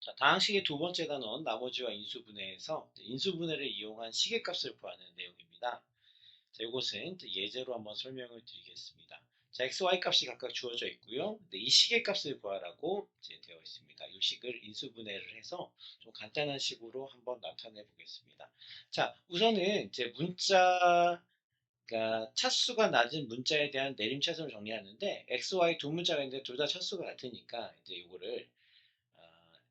자, 다항식의 두 번째 단원 나머지와 인수분해에서 인수분해를 이용한 시계값을 구하는 내용입니다. 자, 이것은 예제로 한번 설명을 드리겠습니다. 자, x, y 값이 각각 주어져 있고요. 이 시계값을 구하라고 되어 있습니다. 이 식을 인수분해를 해서 좀 간단한 식으로 한번 나타내 보겠습니다. 자, 우선은 이제 문자 그러니까 차수가 낮은 문자에 대한 내림차순을 정리하는데 x, y 두 문자가 있는데 둘 다 차수가 같으니까 이제 이거를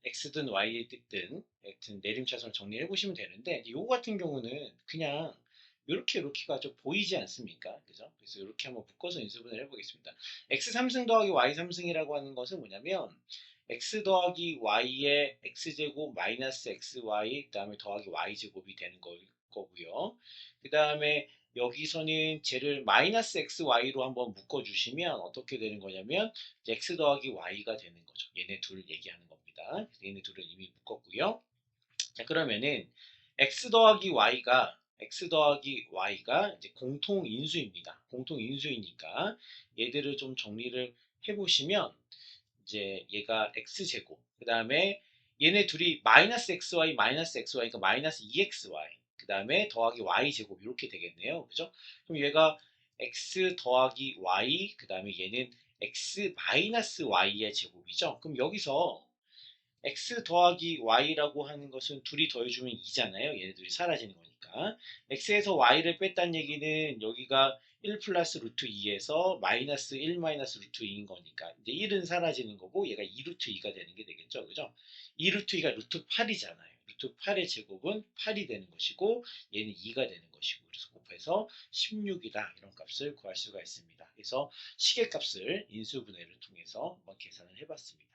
x든 y든 하여튼 내림차순을 정리해 보시면 되는데 이거 같은 경우는 그냥 이렇게 이렇게가 좀 보이지 않습니까? 그죠? 그래서 이렇게 한번 묶어서 인수분해를 해보겠습니다. x 3승 더하기 y 3승이라고 하는 것은 뭐냐면 x 더하기 y의 x제곱 마이너스 xy 그 다음에 더하기 y제곱이 되는 거, 거고요. 그 다음에 여기서는 쟤를 마이너스 xy로 한번 묶어주시면 어떻게 되는 거냐면 x 더하기 y가 되는 거죠. 얘네 둘 얘기하는 겁니다. 얘네 둘은 이미 묶었고요. 자 그러면은 x 더하기 y가 x 더하기 y가 이제 공통 인수입니다. 공통 인수이니까 얘들을 좀 정리를 해보시면 이제 얘가 x제곱 그 다음에 얘네 둘이 마이너스 xy 마이너스 xy니까 마이너스 2xy 그 다음에 더하기 y제곱 이렇게 되겠네요. 그죠? 그럼 얘가 x 더하기 y 그 다음에 얘는 x 마이너스 y의 제곱이죠. 그럼 여기서 x 더하기 y라고 하는 것은 둘이 더해주면 2잖아요. 얘네들이 사라지는 거니까. x에서 y를 뺐다는 얘기는 여기가 1 플러스 루트 2에서 마이너스 1 마이너스 루트 2인 거니까 이제 1은 사라지는 거고 얘가 2 루트 2가 되는 게 되겠죠. 그죠? 2 루트 2가 루트 8이잖아요. 루트 8의 제곱은 8이 되는 것이고 얘는 2가 되는 것이고 그래서 곱해서 16이다 이런 값을 구할 수가 있습니다. 그래서 시계값을 인수분해를 통해서 한번 계산을 해봤습니다.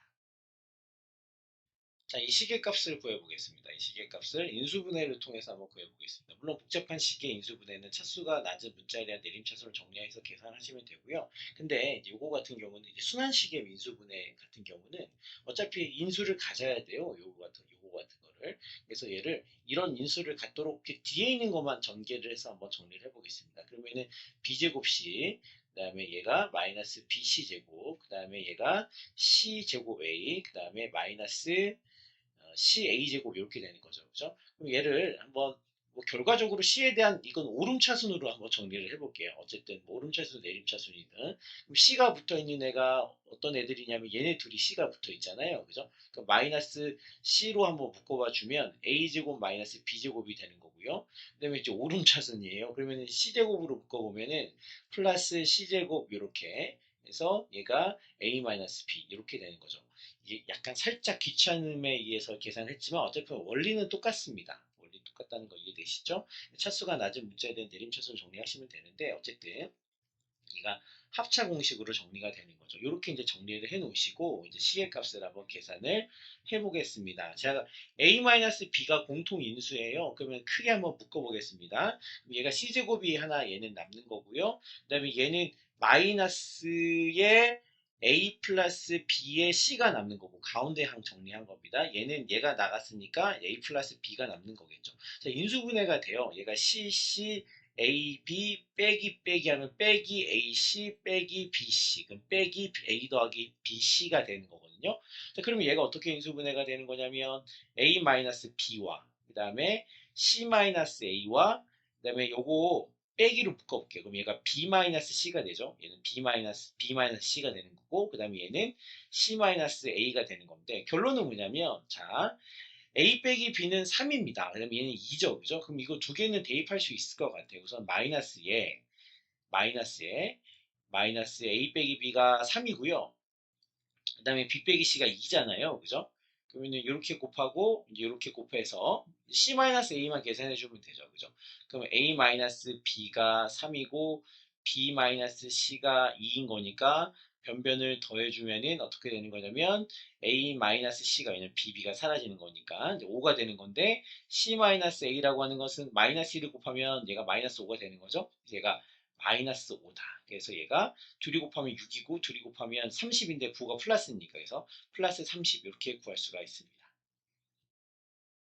자, 이 시계값을 구해보겠습니다. 이 시계값을 인수분해를 통해서 한번 구해보겠습니다. 물론 복잡한 시계 인수분해는 차수가 낮은 문자에 대한 내림차수를 정리해서 계산하시면 되고요. 근데 이거 같은 경우는 이제 순환 시계 인수분해 같은 경우는 어차피 인수를 가져야 돼요. 요 그래서 얘를 이런 인수를 갖도록 뒤에 있는 것만 전개를 해서 한번 정리를 해보겠습니다. 그러면은 b제곱c 그 다음에 얘가 마이너스 bc제곱 그 다음에 얘가 c제곱 a 그 다음에 마이너스 CA제곱 이렇게 되는 거죠. 그죠? 그럼 얘를 한번 뭐 결과적으로 C에 대한 이건 오름차순으로 한번 정리를 해볼게요. 어쨌든 뭐 오름차순, 내림차순이든 C가 붙어 있는 애가 어떤 애들이냐면 얘네 둘이 C가 붙어 있잖아요. 그죠? 그럼 마이너스 C로 한번 묶어봐 주면 A제곱 마이너스 B제곱이 되는 거고요. 그 다음에 이제 오름차순이에요. 그러면 C제곱으로 묶어보면은 플러스 C제곱 이렇게 해서 얘가 A-B 이렇게 되는 거죠. 이게 약간 살짝 귀찮음에 의해서 계산했지만 어차피 원리는 똑같습니다. 똑같다는 거 이해되시죠? 차수가 낮은 문자에 대한 내림 차수를 정리하시면 되는데 어쨌든 얘가 합차 공식으로 정리가 되는 거죠. 이렇게 이제 정리를 해 놓으시고 이제 C의 값을 한번 계산을 해 보겠습니다. 제가 A-B가 공통 인수예요. 그러면 크게 한번 묶어 보겠습니다. 얘가 C제곱이 하나 얘는 남는 거고요. 그 다음에 얘는 마이너스의 a 플러스 b의 c가 남는 거고 가운데 항 정리한 겁니다. 얘는 얘가 나갔으니까 a 플러스 b가 남는 거겠죠. 자, 인수분해가 돼요. 얘가 c, c, a, b 빼기 빼기 하면 빼기 a, c 빼기 b, c 그럼 빼기 a 더하기 b, c가 되는 거거든요. 자, 그러면 얘가 어떻게 인수분해가 되는 거냐면 a 마이너스 b와 그 다음에 c 마이너스 a와 그 다음에 요거 빼기로 묶어볼게요. 그럼 얘가 b-c가 되죠. 얘는 b-b-c가 되는 거고 그 다음에 얘는 c-a가 되는 건데 결론은 뭐냐면 자 a 빼기 b는 3입니다. 그 다음에 얘는 2죠. 그죠? 그럼 이거 두 개는 대입할 수 있을 것 같아요. 우선 마이너스에 마이너스에 마이너스 a 빼기 b가 3이고요. 그 다음에 b 빼기 c가 2잖아요. 그죠? 그러면 이렇게 곱하고 이렇게 곱해서 c-a만 계산해 주면 되죠. 그죠? 그럼 a-b가 3이고 b-c가 2인 거니까 변변을 더해주면은 어떻게 되는 거냐면 a-c가 왜냐면 bb가 사라지는 거니까 이제 5가 되는 건데 c-a라고 하는 것은 마이너스 1을 곱하면 얘가 마이너스 5가 되는 거죠. 얘가 마이너스 5다. 그래서 얘가 둘이 곱하면 6이고 둘이 곱하면 30인데 9가 플러스니까 그래서 플러스 30 이렇게 구할 수가 있습니다.